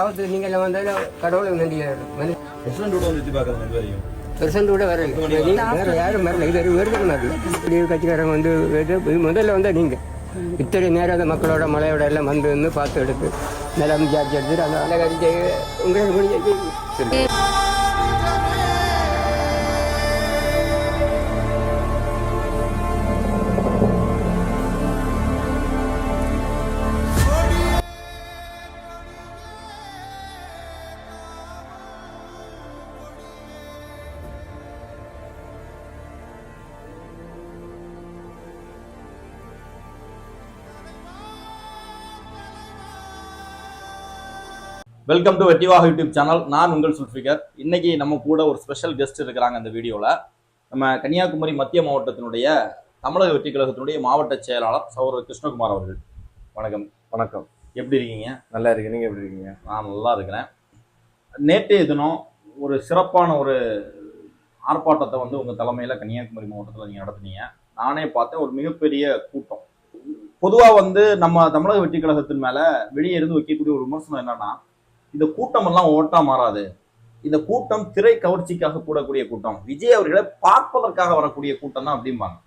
அதாவது நீங்கள் வந்தாலும் கடவுளை நன்றியாக பிரசிடண்டோட வந்து எத்தி பார்க்கறது இது வரையும். பெர்சன்ட் கூட வரல யாரும் வரல. இது வருதுனாது இப்படி கட்சிக்காரங்க வந்து இது- முதல்ல வந்தால் நீங்கள் இத்தனை நேரம் அந்த மக்களோட மலையோட எல்லாம் வந்து வந்து பார்த்து எடுத்து நிலம் ஜார்ஜ் எடுத்துட்டு அந்த உங்களுக்கு முடிஞ்ச வெல்கம் டு வெட்டிவாக யூடியூப் சேனல் நான் உங்கள் சுல்ஃபிகர். இன்னைக்கு நம்ம கூட ஒரு ஸ்பெஷல் கெஸ்ட் இருக்கிறாங்க இந்த வீடியோவில் நம்ம கன்னியாகுமரி மத்திய மாவட்டத்தினுடைய தமிழக வெற்றி கழகத்தினுடைய மாவட்ட செயலாளர் சௌர கிருஷ்ணகுமார் அவர்கள். வணக்கம். வணக்கம். எப்படி இருக்கீங்க? நல்லா இருக்கு நீங்க எப்படி இருக்கீங்க? நான் நல்லா இருக்கிறேன். நேற்றைய தினம் ஒரு சிறப்பான ஒரு ஆர்ப்பாட்டத்தை வந்து உங்கள் தலைமையில் கன்னியாகுமரி மாவட்டத்தில் நீங்கள் நடத்துனீங்க. நானே பார்த்தேன். ஒரு மிகப்பெரிய கூட்டம். பொதுவாக வந்து நம்ம தமிழக வெற்றி கழகத்தின் மேலே வெளியே இருந்து வைக்கக்கூடிய ஒரு விமர்சனம் என்னன்னா இந்த கூட்டம் எல்லாம் ஓட்டா மாறாது. இந்த கூட்டம் திரை கவர்ச்சிக்காக கூடக்கூடிய கூட்டம். விஜய் அவர்களை பார்ப்பதற்காக வரக்கூடிய கூட்டம் தான் அப்படிம்பாங்க.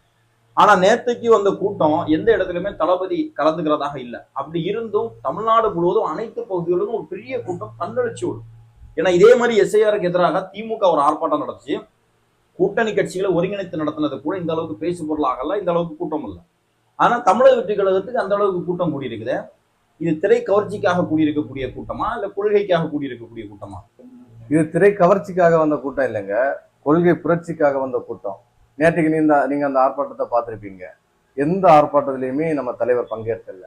ஆனா நேற்றுக்கு வந்த கூட்டம் எந்த இடத்துலயுமே தளபதி கலந்துக்கிறதாக இல்லை. அப்படி இருந்தும் தமிழ்நாடு முழுவதும் அனைத்து பகுதிகளிலும் ஒரு பெரிய கூட்டம் தன்னெழுச்சி விடும். ஏன்னா இதே மாதிரி எஸ்ஐஆருக்கு எதிராக திமுக ஒரு ஆர்ப்பாட்டம் நடந்துச்சு. கூட்டணி கட்சிகளை ஒருங்கிணைத்து நடத்தினது கூட இந்த அளவுக்கு பேசு பொருளாகல இந்த அளவுக்கு கூட்டம் இல்லை. ஆனா தமிழக வெற்றி கழகத்துக்கு அந்த அளவுக்கு கூட்டம் கூடியிருக்குது. இது திரை கவர்ச்சிக்காக கூடியிருக்கக்கூடிய கூட்டமா? இல்ல கொள்கைக்காக கூடியிருக்கக்கூடிய கூட்டமா? இது திரை கவர்ச்சிக்காக வந்த கூட்டம் இல்லைங்க. கொள்கை புரட்சிக்காக வந்த கூட்டம். நேற்றுக்கு நீ இந்த நீங்க அந்த ஆர்ப்பாட்டத்தை பார்த்திருப்பீங்க. எந்த ஆர்ப்பாட்டத்திலையுமே நம்ம தலைவர் பங்கேற்கல.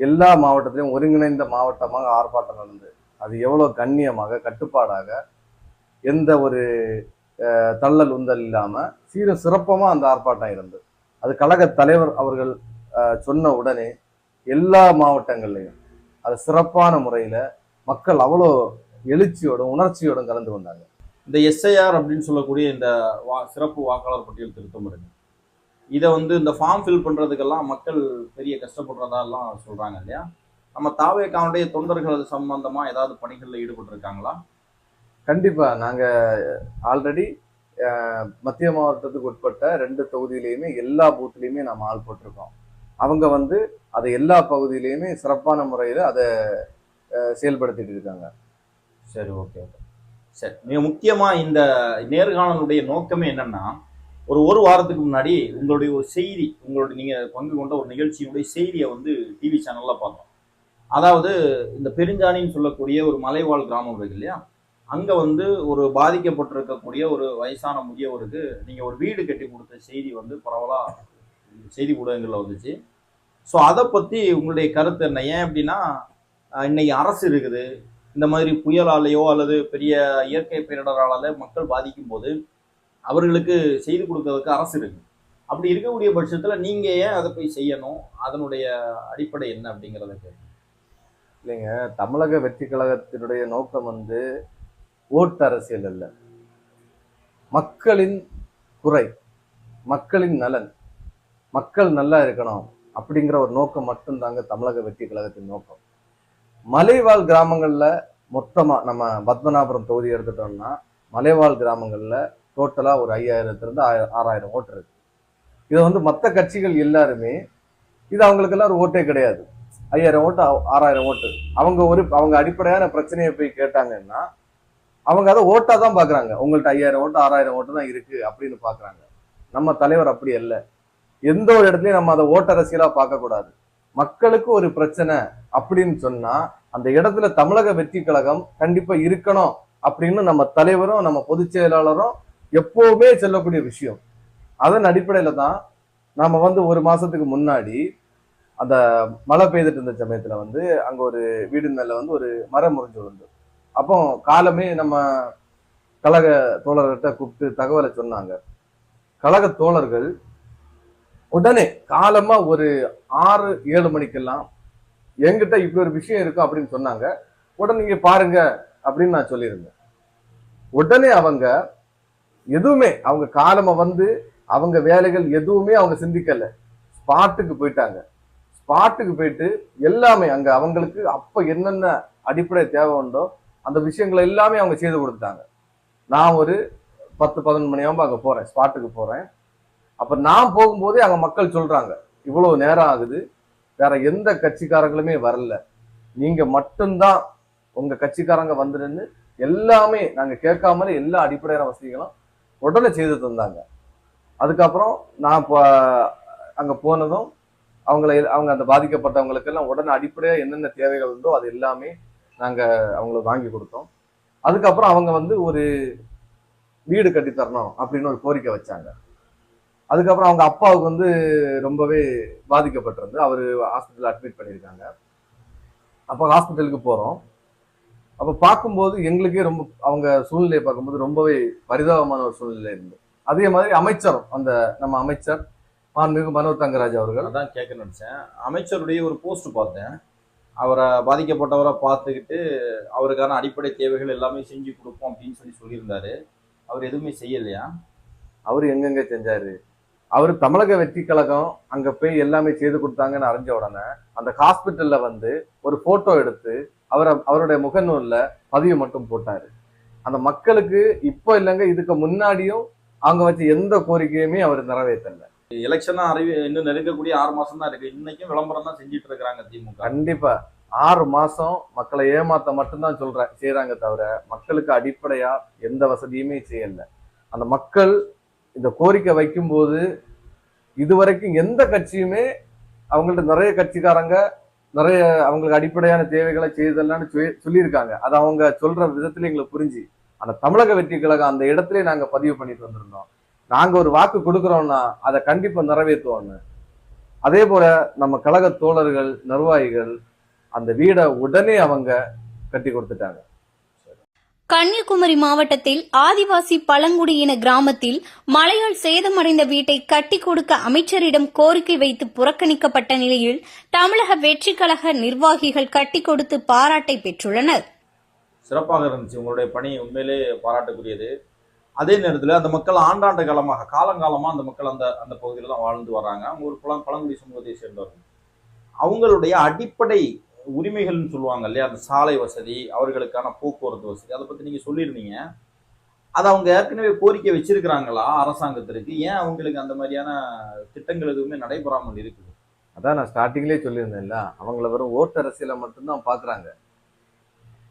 எல்லா மாவட்டத்திலையும் ஒருங்கிணைந்த மாவட்டமாக ஆர்ப்பாட்டம் நடந்தது. அது எவ்வளவு கண்ணியமாக கட்டுப்பாடாக எந்த ஒரு தள்ளல் உந்தல் இல்லாமல் சீர சிறப்பமாக அந்த ஆர்ப்பாட்டம் இருந்தது. அது கழக தலைவர் அவர்கள் சொன்ன உடனே எல்லா மாவட்டங்கள்லையும். அது சிறப்பான முறையில மக்கள் அவ்வளோ எழுச்சியோடும் உணர்ச்சியோடும் கலந்து கொண்டாங்க. இந்த எஸ்ஐஆர் அப்படின்னு சொல்லக்கூடிய இந்த வா சிறப்பு வாக்காளர் பட்டியல் திருத்தம் இருக்கு. இதை வந்து இந்த ஃபார்ம் ஃபில் பண்றதுக்கெல்லாம் மக்கள் பெரிய கஷ்டப்படுறதாலாம் சொல்றாங்க இல்லையா? நம்ம தாவேக்காவுடைய தொண்டர்கள் அது சம்பந்தமா ஏதாவது பணிகளில் ஈடுபட்டிருக்காங்களா? கண்டிப்பா. நாங்க ஆல்ரெடி மத்திய மாவட்டத்துக்கு உட்பட்ட ரெண்டு தொகுதியிலையுமே எல்லா பூத்துலையுமே நம்ம ஆள் போட்டிருக்கோம். அவங்க வந்து அதை எல்லா பகுதியிலையுமே சிறப்பான முறையில் அதை செயல்படுத்திட்டு இருக்காங்க. சரி ஓகே ஓகே. சரி மிக முக்கியமாக இந்த நேர்காணலுடைய நோக்கமே என்னன்னா ஒரு ஒரு வாரத்துக்கு முன்னாடி உங்களுடைய ஒரு செய்தி உங்களுடைய நீங்கள் பங்கு கொண்ட ஒரு நிகழ்ச்சியினுடைய செய்தியை வந்து டிவி சேனலில் பார்த்தோம். அதாவது இந்த பெருஞ்சாணின்னு சொல்லக்கூடிய ஒரு மலைவாழ் கிராமம் இருக்கு இல்லையா? அங்கே வந்து ஒரு பாதிக்கப்பட்டிருக்கக்கூடிய ஒரு வயசான முதியவருக்கு நீங்கள் ஒரு வீடு கட்டி கொடுத்த செய்தி வந்து பரவலாக செய்தி ஊடகங்களில் வந்துச்சு. ஸோ அதை பற்றி உங்களுடைய கருத்து என்ன? ஏன் அப்படின்னா இன்றைக்கி இன்னைக்கு அரசு இருக்குது. இந்த மாதிரி புயலாலேயோ அல்லது பெரிய இயற்கை பேரிடரால மக்கள் பாதிக்கும் போது அவர்களுக்கு செய்து கொடுக்கறதுக்கு அரசு இருக்கு. அப்படி இருக்கக்கூடிய பட்சத்தில் நீங்கள் ஏன் அதை போய் செய்யணும்? அதனுடைய அடிப்படை என்ன அப்படிங்கிறத இல்லைங்க தமிழக வெற்றி கழகத்தினுடைய நோக்கம் வந்து ஓட்டு அரசியல் அல்ல. மக்களின் குறை மக்களின் நலன். மக்கள் நல்லா இருக்கணும் அப்படிங்கிற ஒரு நோக்கம் மட்டும்தாங்க தமிழக வெற்றி கழகத்தின் நோக்கம். மலைவாழ் கிராமங்களில் மொத்தமாக நம்ம பத்மநாபுரம் தொகுதி எடுத்துட்டோம்னா மலைவாழ் கிராமங்களில் டோட்டலாக ஒரு ஐயாயிரத்துலேருந்து ஆயிரம் ஆறாயிரம் ஓட்டு இருக்கு. இது வந்து மற்ற கட்சிகள் எல்லாருமே இது அவங்களுக்கெல்லாம் ஒரு ஓட்டே கிடையாது. ஐயாயிரம் ஓட்டு ஆறாயிரம் ஓட்டு. அவங்க ஒரு அவங்க அடிப்படையான பிரச்சனையை போய் கேட்டாங்கன்னா அவங்க அதை ஓட்டாக தான் பார்க்குறாங்க உங்கள்கிட்ட ஐயாயிரம் ஓட்டு ஆறாயிரம் ஓட்டு தான் இருக்குது அப்படின்னு பார்க்குறாங்க நம்ம தலைவர் அப்படி இல்லை எந்த ஒரு இடத்துலயும் நம்ம அதை ஓட்டரசியலா பார்க்க கூடாது மக்களுக்கு ஒரு பிரச்சனை அப்படின்னு சொன்னா அந்த இடத்துல தமிழக வெற்றி கழகம் கண்டிப்பா இருக்கணும் அப்படின்னு நம்ம தலைவரும் நம்ம பொதுச் செயலாளரும் எப்பவுமே சொல்லக்கூடிய விஷயம். அதன் அடிப்படையில தான் நாம வந்து ஒரு மாசத்துக்கு முன்னாடி அந்த மழை பெய்துட்டு இருந்த சமயத்துல வந்து அங்க ஒரு வீடு மேல வந்து ஒரு மரம் முறிஞ்சு விழுந்து அப்போ காலமே நம்ம கழக தோழர்கிட்ட கூப்பிட்டு தகவலை சொன்னாங்க. கழக தோழர்கள் உடனே காலமா ஒரு ஆறு ஏழு மணிக்கெல்லாம் எங்கிட்ட இப்படி ஒரு விஷயம் இருக்கும் அப்படின்னு சொன்னாங்க. உடனே நீங்க பாருங்க அப்படின்னு நான் சொல்லியிருந்தேன். உடனே அவங்க எதுவுமே அவங்க காலமா வந்து அவங்க வேலைகள் எதுவுமே அவங்க சிந்திக்கல. ஸ்பாட்டுக்கு போயிட்டாங்க. ஸ்பாட்டுக்கு போயிட்டு எல்லாமே அங்க அவங்களுக்கு அப்ப என்னென்ன அடிப்படை தேவை உண்டோ அந்த விஷயங்களை எல்லாமே அவங்க செய்து கொடுத்தாங்க நான் ஒரு பத்து பதினொன்று மணி ஆகும்போது அங்கே போகிறேன் ஸ்பாட்டுக்கு போகிறேன் அப்போ நான் போகும்போதே அங்கே மக்கள் சொல்கிறாங்க இவ்வளோ நேரம் ஆகுது வேற எந்த கட்சிக்காரங்களுமே வரல. நீங்கள் மட்டும்தான் உங்கள் கட்சிக்காரங்க வந்துடுன்னு எல்லாமே நாங்கள் கேட்காமலே எல்லா அடிப்படையான வசதிகளும் உடனே செய்து தந்தாங்க. அதுக்கப்புறம் நான் இப்போ அங்கே போனதும் அவங்கள அவங்க அந்த பாதிக்கப்பட்டவங்களுக்கெல்லாம் உடனே அடிப்படையாக என்னென்ன தேவைகள் உண்டோ அது எல்லாமே நாங்கள் அவங்களுக்கு வாங்கி கொடுத்தோம். அதுக்கப்புறம் அவங்க வந்து ஒரு வீடு கட்டி தரணும் அப்படின்னு ஒரு கோரிக்கை வச்சாங்க. அதுக்கப்புறம் அவங்க அப்பாவுக்கு வந்து ரொம்பவே பாதிக்கப்பட்டிருந்து அவர் ஹாஸ்பிட்டல் அட்மிட் பண்ணியிருக்காங்க. அப்போ ஹாஸ்பிட்டலுக்கு போகிறோம் அப்போ பார்க்கும்போது எங்களுக்கே ரொம்ப அவங்க சூழ்நிலையை பார்க்கும்போது ரொம்பவே பரிதாபமான ஒரு சூழ்நிலை இருந்து அதே மாதிரி அமைச்சரும் அந்த நம்ம அமைச்சர் மாண்புமிகு மனோ தங்கராஜ் அவர்கள். அதான் கேட்க நினைச்சேன். அமைச்சருடைய ஒரு போஸ்ட் பார்த்தேன். அவரை பாதிக்கப்பட்டவரை பார்த்துக்கிட்டு அவருக்கான அடிப்படை தேவைகள் எல்லாமே செஞ்சு கொடுப்போம் அப்படின்னு சொல்லி சொல்லியிருந்தாரு. அவர் எதுவுமே செய்யலையா? அவர் எங்கெங்க செஞ்சாரு? அவர் தமிழக வெற்றி கழகம் அங்க போய் எல்லாமே செய்து கொடுத்தாங்கன்னு அறிஞ்ச உடனே அந்த ஹாஸ்பிட்டல்ல வந்து ஒரு போட்டோ எடுத்து அவரை அவருடைய முகநூல்ல பதிவு மட்டும் போட்டாரு. அந்த மக்களுக்கு இப்போ இல்லைங்க இதுக்கு முன்னாடியும் அவங்க வச்ச எந்த கோரிக்கையுமே அவர் நிறைவேற்றல. எலெக்ஷனா அறிவி இன்னும் நெருங்கக்கூடிய ஆறு மாசம் தான் இருக்கு. இன்னைக்கும் விளம்பரம் தான் செஞ்சுட்டு இருக்கிறாங்க திமுக. கண்டிப்பா. ஆறு மாசம் மக்களை ஏமாத்த மட்டும்தான் சொல்றேன் செய்யறாங்க தவிர மக்களுக்கு அடிப்படையா எந்த வசதியுமே செய்யல. அந்த மக்கள் இந்த கோரிக்கை வைக்கும்போது இதுவரைக்கும் எந்த கட்சியுமே அவங்கள்ட்ட நிறைய கட்சிக்காரங்க நிறைய அவங்களுக்கு அடிப்படையான தேவைகளை செய்தலாம்னு சொல்லி- சொல்லியிருக்காங்க. அது அவங்க சொல்ற விதத்துல எங்களுக்கு புரிஞ்சு. அந்த தமிழக வெற்றி கழகம் அந்த இடத்துல நாங்க பதிவு பண்ணிட்டு வந்திருந்தோம். நாங்க ஒரு வாக்கு கொடுக்குறோம்னா அதை கண்டிப்பா நிறைவேற்றுவோம்னு. அதே போல நம்ம கழக தோழர்கள் நிர்வாகிகள் அந்த வீடை உடனே அவங்க கட்டி கொடுத்துட்டாங்க. கன்னியாகுமரி மாவட்டத்தில் ஆதிவாசி பழங்குடியின கிராமத்தில் மழையால் சேதமடைந்த வீட்டை கட்டி கொடுக்க அமைச்சரிடம் கோரிக்கை வைத்து புறக்கணிக்கப்பட்ட நிலையில் தமிழக வெற்றிக் கழக நிர்வாகிகள் கட்டி கொடுத்து பாராட்டை பெற்றுள்ளனர். சிறப்பாக இருந்துச்சு. உங்களுடைய பணி உண்மையிலே பாராட்டுக்குரியது அதே நேரத்தில் அந்த மக்கள் ஆண்டாண்டு காலமாக காலங்காலமாக அந்த மக்கள் அந்த அந்த பகுதியில் தான் வாழ்ந்து வர்றாங்க. அவங்க ஒரு பழங்குடி சமூகத்தை சேர்ந்தவர்கள். அவங்களுடைய அடிப்படை உரிமைகள்னு சொல்லுவாங்க இல்லையா? அந்த சாலை வசதி அவர்களுக்கான போக்குவரத்து வசதி அதை பற்றி நீங்கள் சொல்லியிருந்தீங்க. அதை அவங்க ஏற்கனவே கோரிக்கை வச்சிருக்கிறாங்களா அரசாங்கத்திற்கு? ஏன் அவங்களுக்கு அந்த மாதிரியான திட்டங்கள் எதுவுமே நடைபெறாமல் இருக்குது? அதான் நான் ஸ்டார்டிங்லேயே சொல்லியிருந்தேன்ல அவங்கள வெறும் ஓட்டு அரசியலை மட்டும்தான் பார்க்குறாங்க.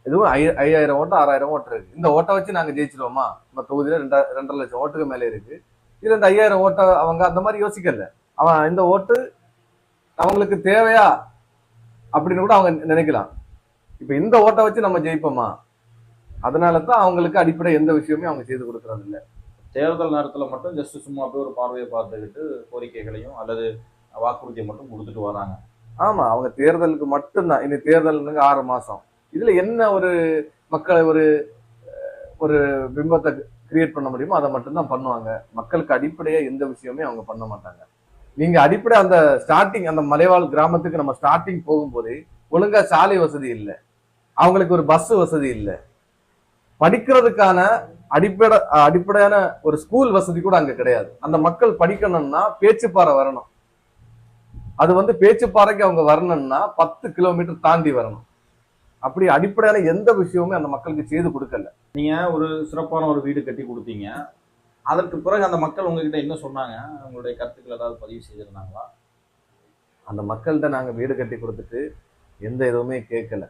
இதுவும் ஐ ஐயாயிரம் ஓட்டு ஆறாயிரம் ஓட்டு இருக்கு. இந்த ஓட்டை வச்சு நாங்கள் ஜெயிச்சிருவோமா? நம்ம தொகுதியில் ரெண்டா ரெண்டரை லட்சம் ஓட்டுக்கு மேலே இருக்கு. இதில் இந்த ஐயாயிரம் ஓட்டை அவங்க அந்த மாதிரி யோசிக்கல. அவன் இந்த ஓட்டு அவங்களுக்கு தேவையா? அப்படின்னு கூட அவங்க நினைக்கலாம். இப்போ இந்த ஓட்டை வச்சு நம்ம ஜெயிப்போமா? அதனால தான் அவங்களுக்கு அடிப்படை எந்த விஷயமே அவங்க செய்து கொடுக்கறது இல்ல தேர்தல் நேரத்தில் மட்டும் ஜஸ்ட் சும்மா போய் ஒரு பார்வையை பார்த்துக்கிட்டு கோரிக்கைகளையும் அல்லது வாக்குறுதியை மட்டும் கொடுத்துட்டு வராங்க. ஆமா அவங்க தேர்தலுக்கு மட்டும்தான். இனி தேர்தலுக்கு ஆறு மாசம். இதுல என்ன ஒரு மக்களை ஒரு ஒரு பிம்பத்தை கிரியேட் பண்ண முடியுமோ அதை மட்டும்தான் பண்ணுவாங்க. மக்களுக்கு அடிப்படையா எந்த விஷயமே அவங்க பண்ண மாட்டாங்க. நீங்க அடிப்படை அந்த ஸ்டார்டிங் அந்த மலைவாழ் கிராமத்துக்கு நம்ம ஸ்டார்டிங் போகும்போது ஒழுங்கா சாலை வசதி இல்லை. அவங்களுக்கு ஒரு பஸ் வசதி இல்லை. படிக்கிறதுக்கான அடிப்படை அடிப்படையான ஒரு ஸ்கூல் வசதி கூட அங்க கிடையாது. அந்த மக்கள் படிக்கணும்னா பேச்சுப்பாறை வரணும். அது வந்து பேச்சுப்பாறைக்கு அவங்க வரணும்னா பத்து கிலோமீட்டர் தாண்டி வரணும். அப்படி அடிப்படையான எந்த விஷயமுமே அந்த மக்களுக்கு செய்து கொடுக்கல. நீங்க ஒரு சிறப்பான ஒரு வீடு கட்டி கொடுத்தீங்க. அதற்கு பிறகு அந்த மக்கள் உங்ககிட்ட என்ன சொன்னாங்க? உங்களுடைய கருத்துக்கள் ஏதாவது பதிவு செய்திருந்தாங்களா? அந்த மக்கள்கிட்ட நாங்கள் வீடு கட்டி கொடுத்துட்டு எந்த எதுவுமே கேட்கல.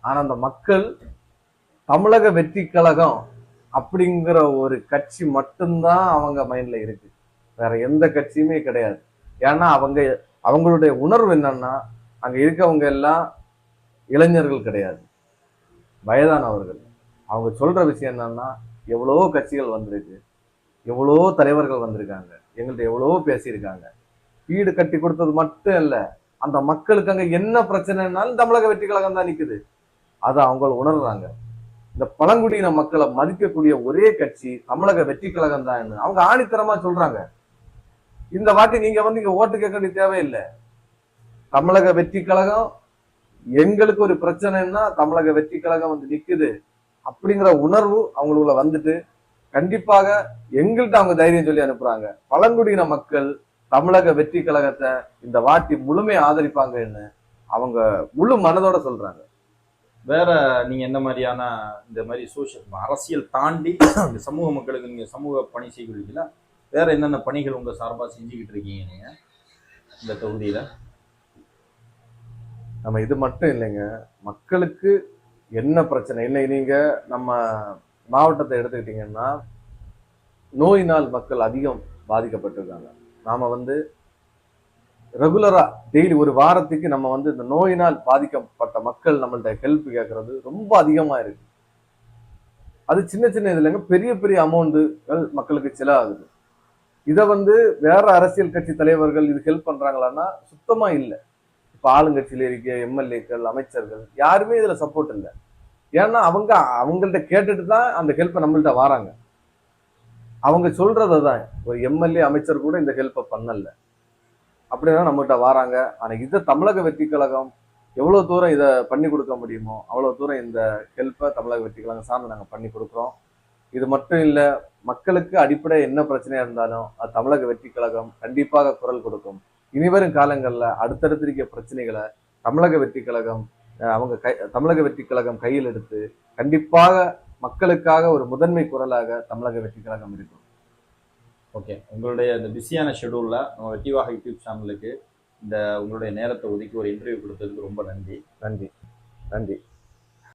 ஆனால் அந்த மக்கள் தமிழக வெற்றி கழகம் அப்படிங்கிற ஒரு கட்சி மட்டும்தான் அவங்க மைண்டில் இருக்கு. வேற எந்த கட்சியுமே கிடையாது. ஏன்னா அவங்க அவங்களுடைய உணர்வு என்னன்னா அங்கே இருக்கவங்க எல்லாம் இளைஞர்கள் கிடையாது. வயதானவர்கள். அவங்க சொல்ற விஷயம் என்னன்னா எவ்வளவோ கட்சிகள் வந்திருக்கு. எவ்வளோ தலைவர்கள் வந்திருக்காங்க எங்கள்கிட்ட எவ்வளவோ பேசியிருக்காங்க. வீடு கட்டி கொடுத்தது மட்டும் இல்லை அந்த மக்களுக்கு அங்கே என்ன பிரச்சனைனாலும் தமிழக வெற்றி கழகம் தான் நிற்குது அதை அவங்க உணர்றாங்க. இந்த பழங்குடியின மக்களை மதிக்கக்கூடிய ஒரே கட்சி தமிழக வெற்றி கழகம் தான் அவங்க ஆணித்தரமா சொல்றாங்க. இந்த வாட்டி நீங்க வந்து இங்க ஓட்டு கேட்க வேண்டிய தேவையில்லை. தமிழக வெற்றி கழகம் எங்களுக்கு ஒரு பிரச்சனைன்னா தமிழக வெற்றி கழகம் வந்து நிற்குது அப்படிங்கிற உணர்வு அவங்களுக்குள்ள வந்துட்டு கண்டிப்பாக எங்கள்கிட்ட அவங்க தைரியம் சொல்லி அனுப்புறாங்க. பழங்குடியின மக்கள் தமிழக வெற்றி கழகத்தை இந்த வாட்டி முழுமையா ஆதரிப்பாங்கன்னு அவங்க முழு மனதோட சொல்றாங்க. வேற நீங்க எந்த மாதிரியான இந்த மாதிரி சோஷியல் அரசியல் தாண்டி இந்த சமூக மக்களுக்கு நீங்க சமூக பணி செய்கிறீங்களா வேற என்னென்ன பணிகள் உங்க சார்பா செஞ்சுக்கிட்டு இருக்கீங்க நீங்க இந்த தொகுதியில? நம்ம இது மட்டும் இல்லைங்க. மக்களுக்கு என்ன பிரச்சனை? இல்லை நீங்க நம்ம மாவட்டத்தை எடுத்துக்கிட்டிங்கன்னா நோயினால் மக்கள் அதிகம் பாதிக்கப்பட்டிருக்காங்க. நாம வந்து ரெகுலராக டெய்லி ஒரு வாரத்துக்கு நம்ம வந்து இந்த நோயினால் பாதிக்கப்பட்ட மக்கள் நம்மள்ட்ட ஹெல்ப் கேட்குறது ரொம்ப அதிகமாக இருக்கு. அது சின்ன சின்ன இதுலங்க பெரிய பெரிய அமௌண்ட்டுகள் மக்களுக்கு செலவாகுது. இதை வந்து வேற அரசியல் கட்சி தலைவர்கள் இது ஹெல்ப் பண்ணுறாங்களான்னா சுத்தமாக இல்லை. இப்போ ஆளுங்கட்சியில் இருக்க எம்எல்ஏக்கள் அமைச்சர்கள் யாருமே இதில் சப்போர்ட் இல்லை. ஏன்னா அவங்க அவங்கள்ட்ட கேட்டுட்டு தான் அந்த ஹெல்ப்பை நம்மள்ட்ட வராங்க. அவங்க சொல்றதை தான் ஒரு எம்எல்ஏ அமைச்சர் கூட இந்த ஹெல்ப்பை பண்ணல. அப்படிதான் நம்மகிட்ட வராங்க. ஆனால் இதை தமிழக வெற்றி கழகம் எவ்வளோ தூரம் இதை பண்ணி கொடுக்க முடியுமோ அவ்வளோ தூரம் இந்த ஹெல்ப்பை தமிழக வெற்றி கழகம் சார்ந்து நாங்கள் பண்ணி கொடுக்குறோம். இது மட்டும் இல்லை மக்களுக்கு அடிப்படை என்ன பிரச்சனையாக இருந்தாலும் அது தமிழக வெற்றி கழகம் கண்டிப்பாக குரல் கொடுக்கும். இனிவரும் காலங்களில் அடுத்தடுத்து இருக்க பிரச்சனைகளை தமிழக வெற்றி கழகம் அவங்க கை தமிழக வெற்றி கழகம் கையில் எடுத்து கண்டிப்பாக மக்களுக்காக ஒரு முதன்மை குரலாக தமிழக வெற்றி கழகம் இருக்கும். ஓகே. உங்களுடைய இந்த பிஸியான ஷெடியூல்ல நம்ம வெட்டிவாக யூடியூப் சேனலுக்கு இந்த உங்களுடைய நேரத்தை ஒதுக்கி ஒரு இன்டர்வியூ கொடுத்ததுக்கு ரொம்ப நன்றி. நன்றி. நன்றி.